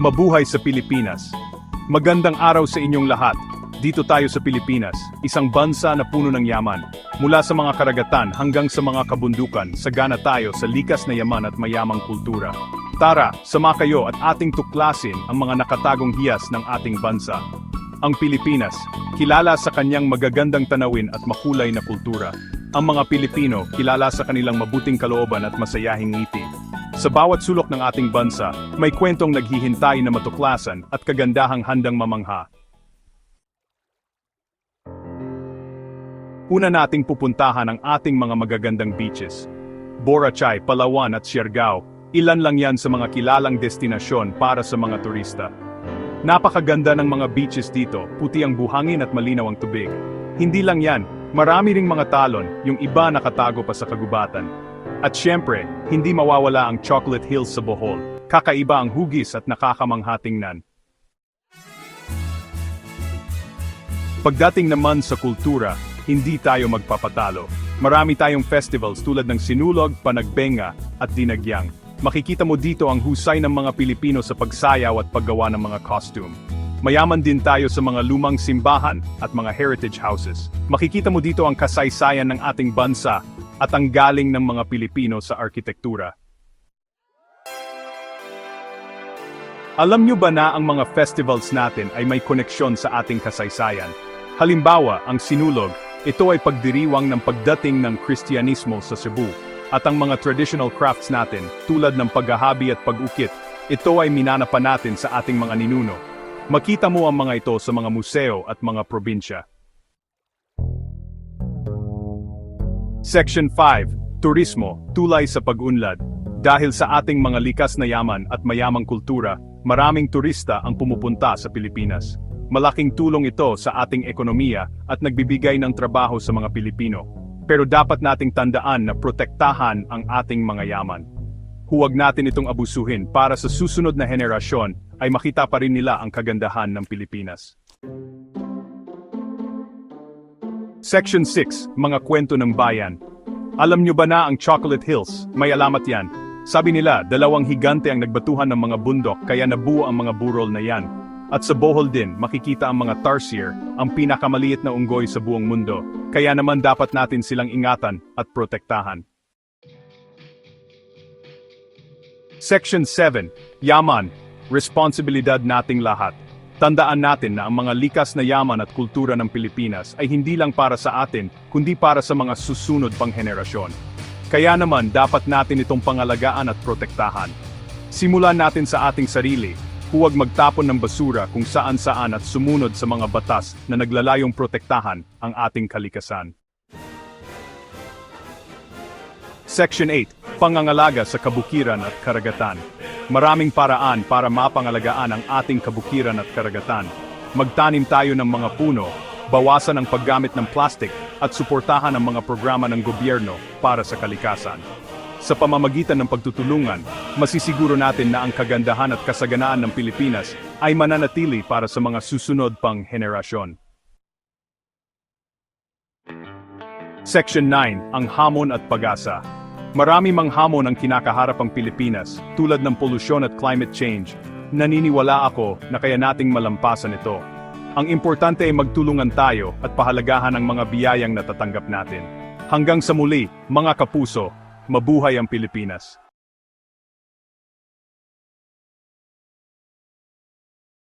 Mabuhay sa Pilipinas. Magandang araw sa inyong lahat. Dito tayo sa Pilipinas, isang bansa na puno ng yaman. Mula sa mga karagatan hanggang sa mga kabundukan, sagana tayo sa likas na yaman at mayamang kultura. Tara, sama kayo at ating tuklasin ang mga nakatagong hiyas ng ating bansa. Ang Pilipinas, kilala sa kanyang magagandang tanawin at makulay na kultura. Ang mga Pilipino, kilala sa kanilang mabuting kalooban at masayahing ngiti. Sa bawat sulok ng ating bansa, may kwentong naghihintay na matuklasan at kagandahang handang mamangha. Una nating pupuntahan ang ating mga magagandang beaches. Boracay, Palawan at Siargao, ilan lang yan sa mga kilalang destinasyon para sa mga turista. Napakaganda ng mga beaches dito, puti ang buhangin at malinaw ang tubig. Hindi lang yan, marami ring mga talon, yung iba nakatago pa sa kagubatan. At syempre, hindi mawawala ang Chocolate Hills sa Bohol. Kakaiba ang hugis at nakakamangha tingnan. Pagdating naman sa kultura, hindi tayo magpapatalo. Marami tayong festivals tulad ng Sinulog, Panagbenga at Dinagyang. Makikita mo dito ang husay ng mga Pilipino sa pagsayaw at paggawa ng mga costume. Mayaman din tayo sa mga lumang simbahan at mga heritage houses. Makikita mo dito ang kasaysayan ng ating bansa at ang galing ng mga Pilipino sa arkitektura. Alam nyo ba na ang mga festivals natin ay may koneksyon sa ating kasaysayan? Halimbawa, ang Sinulog, ito ay pagdiriwang ng pagdating ng Kristyanismo sa Cebu. At ang mga traditional crafts natin, tulad ng paghahabi at pag-ukit, ito ay minanapa natin sa ating mga ninuno. Makita mo ang mga ito sa mga museo at mga probinsya. Section 5, Turismo, tulay sa pag-unlad. Dahil sa ating mga likas na yaman at mayamang kultura, maraming turista ang pumupunta sa Pilipinas. Malaking tulong ito sa ating ekonomiya at nagbibigay ng trabaho sa mga Pilipino. Pero dapat nating tandaan na protektahan ang ating mga yaman. Huwag natin itong abusuhin para sa susunod na henerasyon ay makita pa rin nila ang kagandahan ng Pilipinas. Section 6, Mga Kwento ng Bayan. Alam nyo ba na ang Chocolate Hills? May alamat yan. Sabi nila, dalawang higante ang nagbatuhan ng mga bundok kaya nabuo ang mga burol na yan. At sa Bohol din, makikita ang mga tarsier, ang pinakamaliit na unggoy sa buong mundo. Kaya naman dapat natin silang ingatan at protektahan. Section 7, Yaman, Responsibilidad nating lahat. Tandaan natin na ang mga likas na yaman at kultura ng Pilipinas ay hindi lang para sa atin, kundi para sa mga susunod pang henerasyon. Kaya naman dapat natin itong pangalagaan at protektahan. Simulan natin sa ating sarili, huwag magtapon ng basura kung saan-saan at sumunod sa mga batas na naglalayong protektahan ang ating kalikasan. Section 8, Pangangalaga sa kabukiran at karagatan. Maraming paraan para mapangalagaan ang ating kabukiran at karagatan. Magtanim tayo ng mga puno, bawasan ang paggamit ng plastic, at suportahan ang mga programa ng gobyerno para sa kalikasan. Sa pamamagitan ng pagtutulungan, masisiguro natin na ang kagandahan at kasaganaan ng Pilipinas ay mananatili para sa mga susunod pang henerasyon. Section 9, ang hamon at pag-asa. Marami mang hamon ang kinakaharap ang Pilipinas, tulad ng polusyon at climate change. Naniniwala ako na kaya nating malampasan ito. Ang importante ay magtulungan tayo at pahalagahan ang mga biyayang natatanggap natin. Hanggang sa muli, mga kapuso, mabuhay ang Pilipinas.